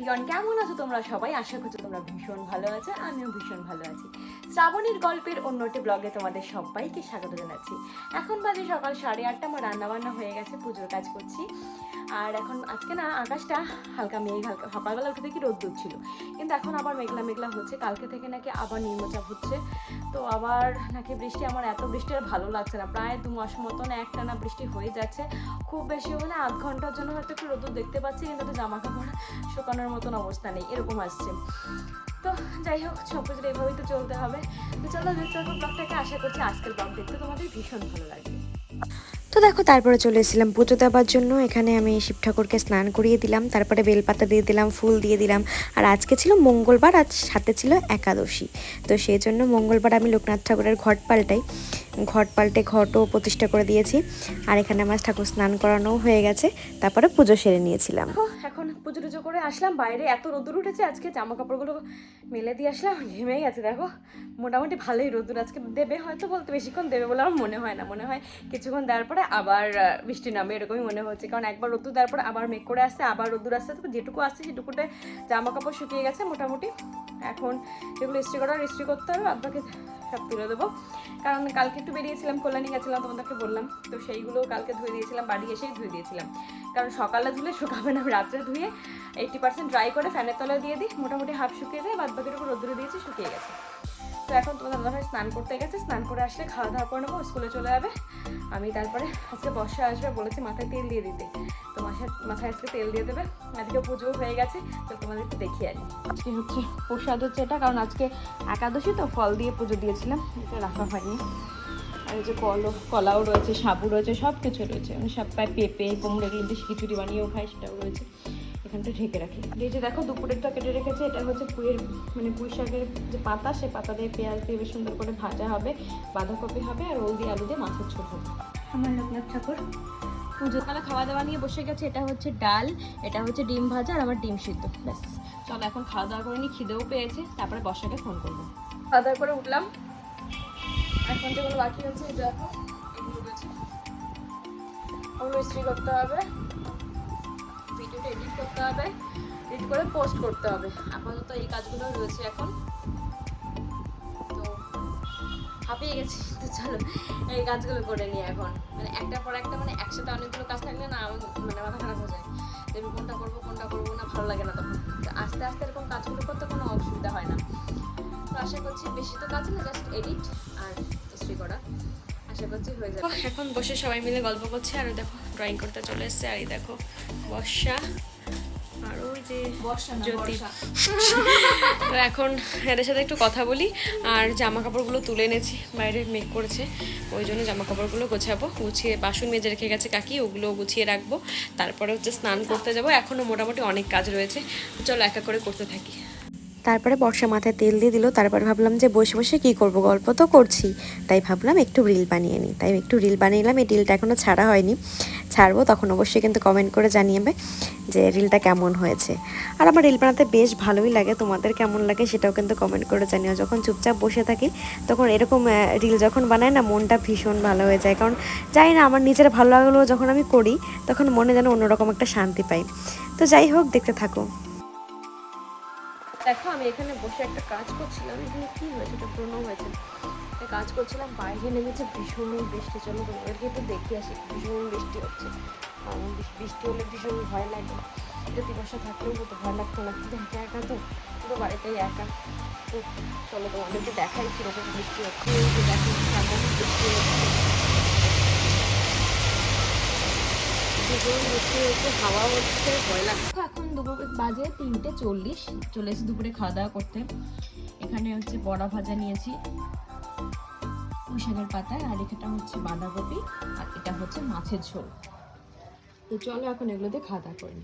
Everyone কেমন আছো তোমরা সবাই? আশা করছ তোমরা ভীষণ ভালো আছো, আমিও ভীষণ ভালো আছি। শ্রাবণীর গল্পের অন্যটি ব্লগে তোমাদের সবাইকে স্বাগত জানাচ্ছি। এখন বাজে সকাল সাড়ে আটটা, আমার রান্নাবান্না হয়ে গেছে, পুজোর কাজ করছি। আর এখন আজকে না, আকাশটা হালকা মেঘ, হালকা সকালবেলা উঠে দেখি রোদ্দুর ছিল। কিন্তু এখন আবার মেঘলা মেঘলা হচ্ছে, কালকে থেকে নাকি আবার নিম্নচাপ হচ্ছে। তো আবার নাকি বৃষ্টি, আমার এত বৃষ্টি আর ভালো লাগছে না। প্রায় দু মাস মতন একটানা বৃষ্টি হয়ে যাচ্ছে। খুব বেশি হলে আধ ঘণ্টার জন্য হয়তো একটু রোদ্দুর দেখতে পাচ্ছি, কিন্তু জামা কাপড় শুকানোর মতন অবস্থা নেই, এরকম আসছে। তো যাই হোক সব কিছু এভাবেই তো চলতে হবে। তো চলো দেখতে ব্লগটাকে আশা করছি আজকের ব্লগ দেখতে তোমাদের ভীষণ ভালো লাগবে। তো দেখো, তারপরে চলে এসেছিলাম পুজো দেওয়ার জন্য। এখানে আমি শিব ঠাকুরকে স্নান করিয়ে দিলাম, তারপরে বেলপাতা দিয়ে দিলাম, ফুল দিয়ে দিলাম। আর আজকে ছিল মঙ্গলবার, আজ সাথে ছিল একাদশী। তো সেই জন্য মঙ্গলবার আমি লোকনাথ ঠাকুরের ঘট পাল্টাই। ঘট পাল্টে ঘটও প্রতিষ্ঠা করে দিয়েছি। আর এখানে আমার ঠাকুর স্নান করানোও হয়ে গেছে। তারপরে পুজো সেরে নিয়েছিলাম। এখন পুজো টুজো করে আসলাম। বাইরে এত রোদুর উঠেছে আজকে জামা কাপড়গুলো মেলে দিয়ে আসলাম, ঘেমে গেছে, দেখো। মোটামুটি ভালোই রোদুর আজকে দেবে হয়তো বলতে বেশিক্ষণ দেবে বলে আমার মনে হয় না। মনে হয় কিছুক্ষণ দেওয়ার পরে আবার বৃষ্টি নামে এরকমই মনে হচ্ছে। কারণ একবার রোদুর দেওয়ার পরে আবার মেঘ করে আসছে, আবার রোদুর আসছে। তো যেটুকু আসছে সেটুকুতে জামা কাপড় শুকিয়ে গেছে মোটামুটি। এখন এগুলো ইস্ত্রি করার ইস্ত্রি করতে হবে বাকি সব তুলে দেবো। কারণ কালকে একটু বেরিয়েছিলাম, কল্যাণী গেছিলাম, তোমাদেরকে বললাম। তো সেইগুলো কালকে ধুয়ে দিয়েছিলাম, বাড়ি এসেই ধুয়ে দিয়েছিলাম। কারণ সকালে ধুলে শুকাবে না, রাত্রে ধুয়ে এইটি পার্সেন্ট ড্রাই করে ফ্যানের তলায় দিয়ে দিই, মোটামুটি হাফ শুকিয়ে যায় বাদ বাকিটুকু রোদ্দুরে দিয়েছি, শুকিয়ে গেছে। তো এখন তোমাদের দাদাভাই স্নান করতে গেছে, স্নান করে আসলে খাওয়া দাওয়া করে নেব, স্কুলে চলে যাবে। আমি তারপরে আজকে বর্ষা আসবে, বলেছি মাথায় তেল দিয়ে দিতে। তো মাথায় মাথায় আজকে তেল দিয়ে দেবে। আজকে পুজো হয়ে গেছে, তো তোমাদের একটু দেখিয়ে আনি। আজকে হচ্ছে প্রসাদ হচ্ছে এটা, কারণ আজকে একাদশী, তো ফল দিয়ে পুজো দিয়েছিলাম, এটা রাখা হয়নি। আর যে কল, কলাও রয়েছে, সাবু রয়েছে সব কিছু রয়েছে। মানে সব পায় পেঁপে, কুমড়ো দিয়ে খিচুড়ি বানিয়েও খাই সেটাও রয়েছে। এখানটা ঢেকে রাখি। এই যে দেখো দুপুরেরটা কেটে রেখেছে এটা হচ্ছে পুঁয়ের মানে পুঁই শাকের যে পাতা সে পাতা দিয়ে পেঁয়াজ দিয়ে বেশ সুন্দর করে ভাজা হবে বাঁধাকপি হবে আর ওল দিয়ে আলু দিয়ে মাছের ছোট হবে। আমার লোকনাথ ঠাকুর। পুজো খাওয়া দাওয়া নিয়ে বসে গেছে এটা হচ্ছে ডাল এটা হচ্ছে ডিম ভাজা আর আমার ডিম সিদ্ধ ব্যাস। চলো এখন খাওয়া দাওয়া করে নিই খিদেও পেয়েছে তারপরে বর্ষাকে ফোন করব। খাওয়া দাওয়া করে উঠলাম। এখন যেগুলো বাকি আছে এটা দেখো এগুলো রয়েছে। ওগুলো ইস্ত্রি করতে হবে। ভিডিওটা এডিট করতে হবে এডিট করে পোস্ট করতে হবে। আপাতত এই কাজগুলো রয়েছে এখন। তো হাঁপিয়ে গেছি। তো চলো, এই কাজগুলো করে নিই এখন। মানে একটা পর একটা মানে একসাথে অনেকগুলো কাজ থাকলে না আমার মানে মাথা খারাপ হয়ে যায়। যে কোনটা করব কোনটা করব না, ভালো লাগে না তখন। তো আস্তে আস্তে এরকম কাজগুলো করতে কোনো অসুবিধা হয় না। তো আশা করছি বেশি তো কাজ না জাস্ট এডিট আর ইস্ত্রি করা। আশা করছি হয়ে যাবে। এখন বসে সবাই মিলে গল্প করছে আর দেখো ড্রয়িং করতে চলে এসছে আর এই দেখো বর্ষা আর ওই যে জ্যোতি। তো এখন এদের সাথে একটু কথা বলি আর জামা কাপড়গুলো তুলে এনেছি বাইরে মেক করেছে ওই জন্য জামা কাপড়গুলো গোছাবো গুছিয়ে বাসন মেজে রেখে গেছে কাকি ওগুলো গুছিয়ে রাখব তারপরে হচ্ছে স্নান করতে যাব এখনও মোটামুটি অনেক কাজ রয়েছে চলো একা করে করতে থাকি। তারপরে বর্ষা মাথায় তেল দিয়ে দিল, তারপরে ভাবলাম যে বসে বসে কি করব? গল্প তো করছি। তাই ভাবলাম একটু রিল বানিয়ে নিই। তাই একটু রিল বানিয়ে নিলাম এই রিলটা এখনও ছাড়া হয়নি। ছাড়বো, তখন অবশ্যই কিন্তু কমেন্ট করে জানিয়েবে যে রিলটা কেমন হয়েছে। আর আমার রিল বানাতে বেশ ভালোই লাগে, তোমাদের কেমন লাগে সেটাও কিন্তু কমেন্ট করে জানিও। যখন চুপচাপ বসে থাকি, তখন এরকম রিল যখন বানাই না, মনটা ভীষণ ভালো হয়ে যায়। কারণ জানি না, আমার নিজের ভালো লাগলেও যখন আমি করি, তখন মনে যেন অন্যরকম একটা শান্তি পাই। তো যাই হোক, দেখতে থাকো। দেখো, আমি এখানে বসে একটা কাজ করছিলাম। এখানে কি হয়েছে? এটা পুরনো হয়েছে। একটা কাজ করছিলাম, বাইরে নেমেছে ভীষণ বৃষ্টি। চলো তোমাদেরকে একটু দেখে আসি, ভীষণ বৃষ্টি হচ্ছে। বৃষ্টি হলে ভীষণ ভয় লাগে। যদি বসা থাকলেও হতো ভয় লাগতো না। কিন্তু একা একা তো, পুরো বাড়িতেই একা। তো চলো তোমাদেরকে দেখাই কীরকম বৃষ্টি হচ্ছে। দেখো বৃষ্টি হচ্ছে। হাওয়া হচ্ছে এখন দুপুর বাজে তিনটে চল্লিশ, চলে এসে দুপুরে খাওয়া দাওয়া করতে। এখানে হচ্ছে বড়া ভাজা নিয়েছি, পুঁইশাকের পাতায়, আর এখানটা হচ্ছে বাঁধাকপি, আর এটা হচ্ছে মাছের ঝোল। তো চলো এখন এগুলো দিয়ে খাওয়া দাওয়া করে।